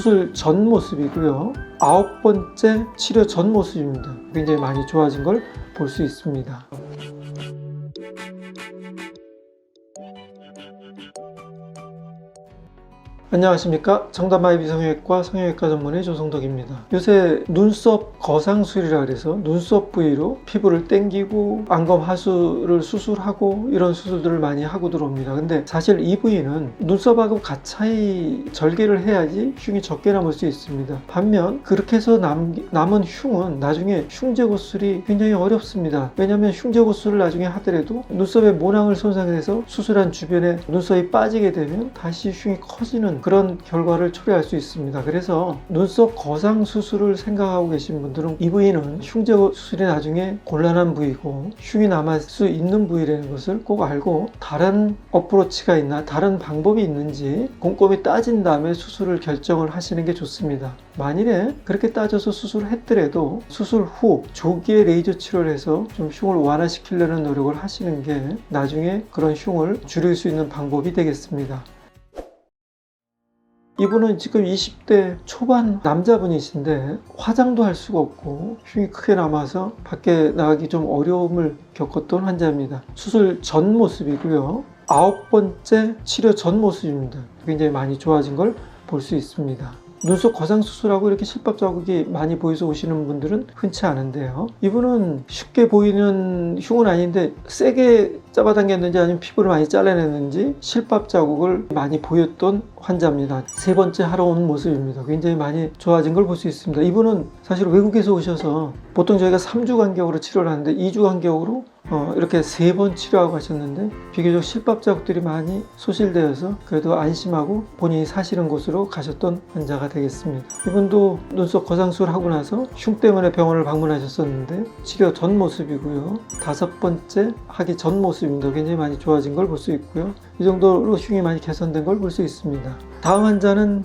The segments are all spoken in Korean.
수술 전 모습이고요. 아홉 번째 치료 전 모습입니다. 굉장히 많이 좋아진 걸 볼 수 있습니다. 안녕하십니까 정답마이 비 성형외과 성형외과 전문의 조성덕입니다 요새 눈썹 거상술이라 그래서 눈썹 부위로 피부를 땡기고 안검 하수를 수술하고 이런 수술들을 많이 하고 들어옵니다. 근데 사실 이 부위는 눈썹하고 가차이 절개를 해야지 흉이 적게 남을 수 있습니다. 반면 그렇게 해서 남, 남은 흉은 나중에 흉제고술이 굉장히 어렵습니다. 왜냐하면 흉제고술을 나중에 하더라도 눈썹의 모낭을 손상해서 수술한 주변에 눈썹이 빠지게 되면 다시 흉이 커지는 그런 결과를 초래할 수 있습니다. 그래서 눈썹 거상 수술을 생각하고 계신 분 들은 이 부위는 흉제 수술이 나중에 곤란한 부위고 흉이 남을 수 있는 부위라는 것을 꼭 알고 다른 어프로치가 있나 다른 방법이 있는지 꼼꼼히 따진 다음에 수술을 결정을 하시는 게 좋습니다. 만일에 그렇게 따져서 수술을 했더라도 수술 후 조기에 레이저 치료를 해서 좀 흉을 완화시키려는 노력을 하시는 게 나중에 그런 흉을 줄일 수 있는 방법이 되겠습니다. 이분은 지금 20대 초반 남자분이신데 화장도 할 수가 없고 흉이 크게 남아서 밖에 나가기 좀 어려움을 겪었던 환자입니다. 수술 전 모습이고요. 아홉 번째 치료 전 모습입니다. 굉장히 많이 좋아진 걸 볼 수 있습니다. 눈썹 거상 수술하고 이렇게 실밥 자국이 많이 보여서 오시는 분들은 흔치 않은데요. 이분은 쉽게 보이는 흉은 아닌데 세게 잡아당겼는지 아니면 피부를 많이 잘라냈는지 실밥 자국을 많이 보였던 환자입니다. 세 번째 하러 온 모습입니다. 굉장히 많이 좋아진 걸 볼 수 있습니다. 이분은 사실 외국에서 오셔서 보통 저희가 3주 간격으로 치료를 하는데 2주 간격으로 어, 이렇게 세 번 치료하고 가셨는데 비교적 실밥 자국들이 많이 소실되어서 그래도 안심하고 본인이 사시는 곳으로 가셨던 환자가 되겠습니다. 이분도 눈썹 거상술 하고 나서 흉 때문에 병원을 방문하셨었는데 치료 전 모습이고요. 다섯 번째 하기 전 모습입니다. 굉장히 많이 좋아진 걸 볼 수 있고요. 이 정도로 흉이 많이 개선된 걸 볼 수 있습니다. 다음 환자는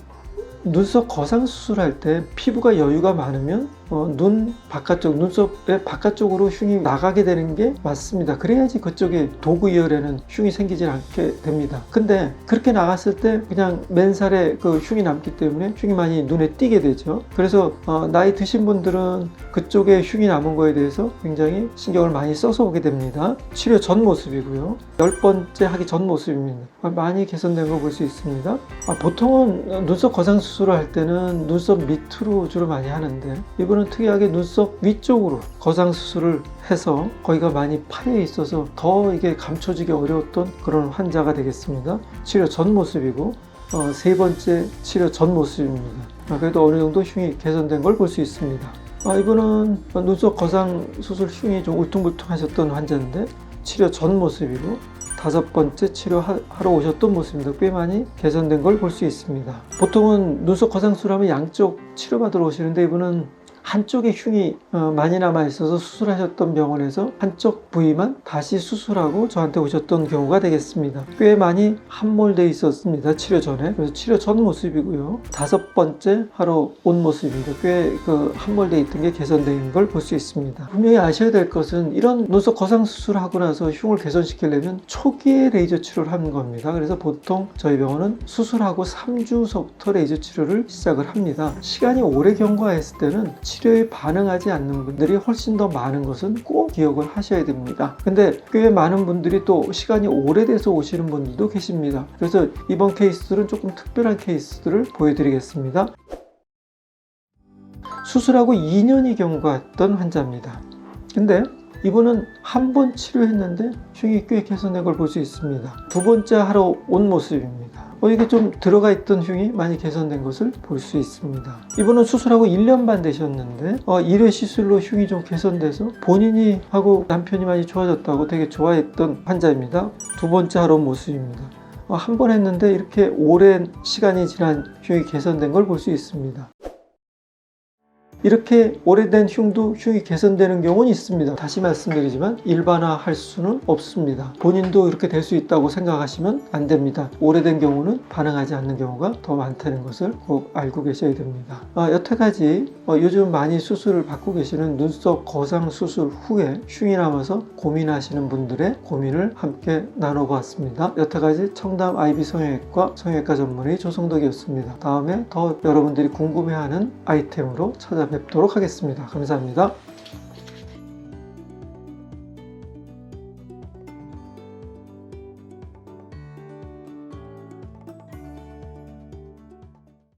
눈썹 거상 수술할 때 피부가 여유가 많으면 어, 눈 바깥쪽 눈썹의 바깥쪽으로 흉이 나가게 되는 게 맞습니다. 그래야지 그쪽에 도구 이열에는 흉이 생기지 않게 됩니다. 근데 그렇게 나갔을 때 그냥 맨살에 그 흉이 남기 때문에 흉이 많이 눈에 띄게 되죠. 그래서 어, 나이 드신 분들은 그쪽에 흉이 남은 거에 대해서 굉장히 신경을 많이 써서 오게 됩니다. 치료 전 모습이고요. 열 번째 하기 전 모습입니다. 많이 개선된 거 볼 수 있습니다. 아, 보통은 눈썹 거상 수술 을 할 때는 눈썹 밑으로 주로 많이 하는데 이분은 특이하게 눈썹 위쪽으로 거상 수술을 해서 거기가 많이 파여 있어서 더 이게 감춰지기 어려웠던 그런 환자가 되겠습니다. 치료 전 모습이고 어, 세 번째 치료 전 모습입니다. 아, 그래도 어느 정도 흉이 개선된 걸 볼 수 있습니다. 아, 이분은 눈썹 거상 수술 흉이 좀 울퉁불퉁 하셨던 환자인데 치료 전 모습이고 다섯 번째 치료하러 오셨던 모습입니다. 꽤 많이 개선된 걸 볼 수 있습니다. 보통은 눈썹 거상술 하면 양쪽 치료받으러 오시는데 이분은 한쪽에 흉이 어, 많이 남아 있어서 수술하셨던 병원에서 한쪽 부위만 다시 수술하고 저한테 오셨던 경우가 되겠습니다. 꽤 많이 함몰돼 있었습니다. 치료 전에. 그래서 치료 전 모습이고요. 다섯 번째 하러 온 모습입니다. 꽤그 함몰돼 있던 게 개선된 걸 볼 수 있습니다. 분명히 아셔야 될 것은 이런 눈썹 거상 수술하고 나서 흉을 개선시키려면 초기에 레이저 치료를 하는 겁니다. 그래서 보통 저희 병원은 수술하고 3주서부터 레이저 치료를 시작을 합니다. 시간이 오래 경과했을 때는 치료에 반응하지 않는 분들이 훨씬 더 많은 것은 꼭 기억을 하셔야 됩니다. 근데 꽤 많은 분들이 또 시간이 오래돼서 오시는 분들도 계십니다. 그래서 이번 케이스들은 조금 특별한 케이스들을 보여드리겠습니다. 수술하고 2년이 경과했던 환자입니다. 근데 이분은 한 번 치료했는데 흉이 꽤 개선된 걸 볼 수 있습니다. 두 번째 하러 온 모습입니다. 어, 이게 좀 들어가 있던 흉이 많이 개선된 것을 볼 수 있습니다. 이분은 수술하고 1년 반 되셨는데 어, 1회 시술로 흉이 좀 개선돼서 본인이 하고 남편이 많이 좋아졌다고 되게 좋아했던 환자입니다. 두 번째 하러 온 모습입니다. 어, 한번 했는데 이렇게 오랜 시간이 지난 흉이 개선된 걸 볼 수 있습니다. 이렇게 오래된 흉도 흉이 개선되는 경우는 있습니다. 다시 말씀드리지만 일반화할 수는 없습니다. 본인도 이렇게 될 수 있다고 생각하시면 안 됩니다. 오래된 경우는 반응하지 않는 경우가 더 많다는 것을 꼭 알고 계셔야 됩니다. 아, 여태까지 어, 요즘 많이 수술을 받고 계시는 눈썹 거상 수술 후에 흉이 남아서 고민하시는 분들의 고민을 함께 나눠보았습니다. 여태까지 청담 아이비 성형외과 성형외과 전문의 조성덕이었습니다. 다음에 더 여러분들이 궁금해하는 아이템으로 찾아 뵙도록 하겠습니다. 감사합니다.